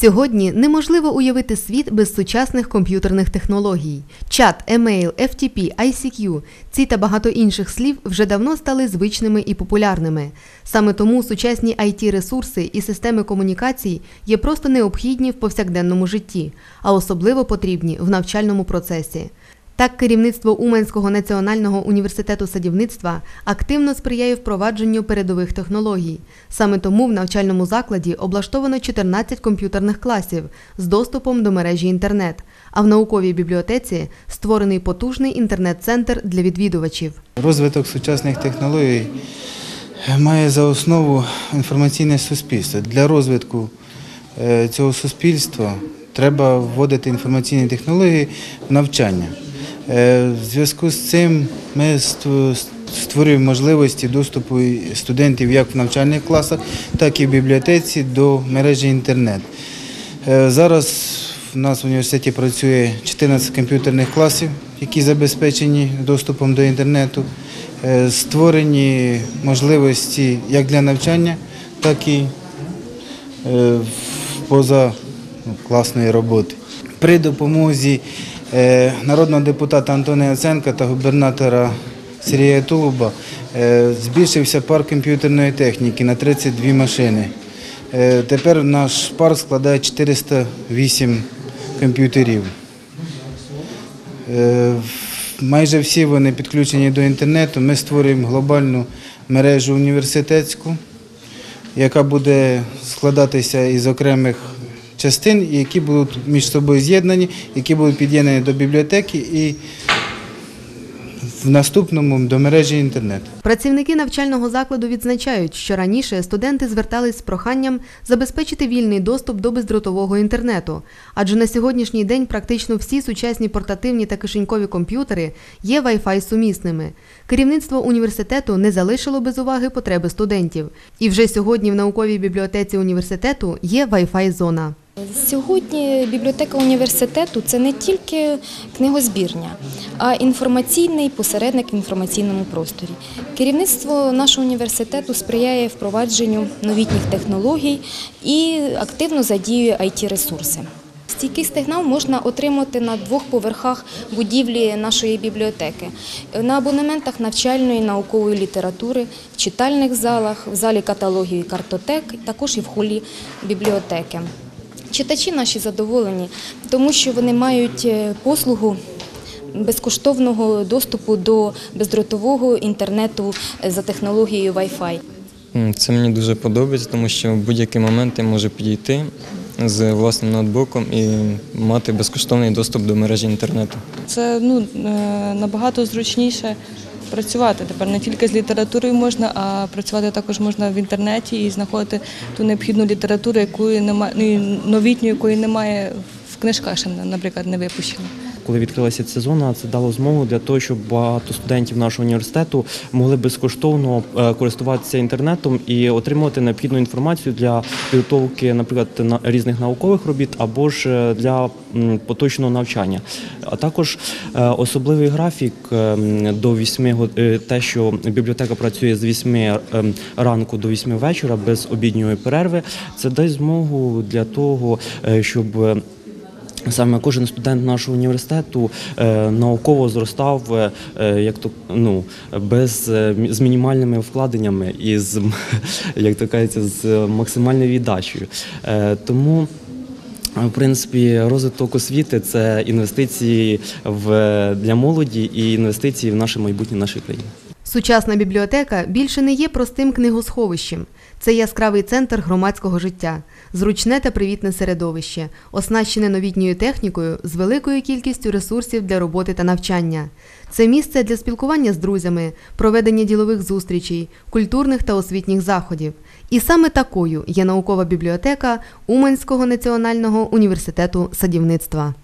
Сьогодні неможливо уявити світ без сучасних комп'ютерних технологій. Чат, емейл, FTP, ICQ – ці та багато інших слів вже давно стали звичними і популярними. Саме тому сучасні it ресурси і системи комунікацій є просто необхідні в повсякденному житті, а особливо потрібні в навчальному процесі. Так, керівництво Уманського національного університету садівництва активно сприяє впровадженню передових технологій. Саме тому в навчальному закладі облаштовано 14 комп'ютерних класів з доступом до мережі інтернет. А в науковій бібліотеці створений потужний інтернет-центр для відвідувачів. Розвиток сучасних технологій має за основу інформаційне суспільство. Для розвитку е, цього суспільства треба вводити інформаційні технології в навчання. Е, В зв'язку з цим ми створюємо можливості доступу студентів як в навчальних класах, так і в бібліотеці до мережі інтернет. Е, Зараз в нас в університеті працює 14 комп'ютерних класів, які забезпечені доступом до інтернету. Е, Створені можливості як для навчання, так і е, поза ну, роботи. При допомозі народного депутата Антона Яценка та губернатора Сергія Тулуба е, збільшився парк комп'ютерної техніки на 32 машини. Е, Тепер наш парк складає 408 комп'ютерів. Е, Майже всі вони підключені до інтернету. Ми створюємо глобальну мережу університетську, яка буде складатися із окремих частин, які будуть між собою з'єднані, які будуть під'єднані до бібліотеки і в наступному до мережі інтернет. Працівники навчального закладу відзначають, що раніше студенти звертались з проханням забезпечити вільний доступ до бездротового інтернету, адже на сьогоднішній день практично всі сучасні портативні та кишенькові комп'ютери є Wi-Fi сумісними. Керівництво університету не залишило без уваги потреби студентів. І вже сьогодні в науковій бібліотеці університету є Wi-Fi зона. Сьогодні бібліотека університету це не тільки книгозбірня, а інформаційний посередник в інформаційному просторі. Керівництво нашого університету сприяє впровадженню новітніх технологій і активно задіює it ресурси Стійкий сигнал можна отримати на двох поверхах будівлі нашої бібліотеки на абонементах навчальної наукової літератури, в читальних залах, в залі каталогів і картотек, також і в холі бібліотеки. Читачі наші задоволені, тому що вони мають е, послугу безкоштовного доступу до бездротового інтернету е, за технологією Wi-Fi. Це мені дуже подобається, тому що в будь-який момент я можу підійти з власним ноутбуком і мати безкоштовний доступ до мережі інтернету. Це ну, е, набагато зручніше працювати. Тепер не тільки з літературою можна, а працювати також можна в інтернеті і знаходити ту необхідну літературу, якої немає, ну, новітню, якої немає в книжках, ще, наприклад, не випущено. Коли відкрилася ця зона, це дало змогу для того, щоб багато студентів нашого університету могли безкоштовно е, користуватися інтернетом і отримувати необхідну інформацію для підготовки, наприклад, на- різних наукових робіт або ж е, для поточного навчання. А також е, особливий графік до 8 год- е, те, що бібліотека працює з 8 е, ранку до 8 вечора без обідньої перерви. Це дасть змогу для того, щоб Саме кожен студент нашого університету е, науково зростав е, е, як то ну без е, з мінімальними вкладеннями і з як то кажеться, з максимальною віддачею. Е, тому. В принципі, розвиток освіти це інвестиції в для молоді і інвестиції в наше майбутнє нашої країни. Сучасна бібліотека більше не є простим книгосховищем. Це яскравий центр громадського життя, зручне та привітне середовище, оснащене новітньою технікою з великою кількістю ресурсів для роботи та навчання. Це місце для спілкування з друзями, проведення ділових зустрічей, культурних та освітніх заходів. І саме такою є наукова бібліотека Уманського національного університету садівництва.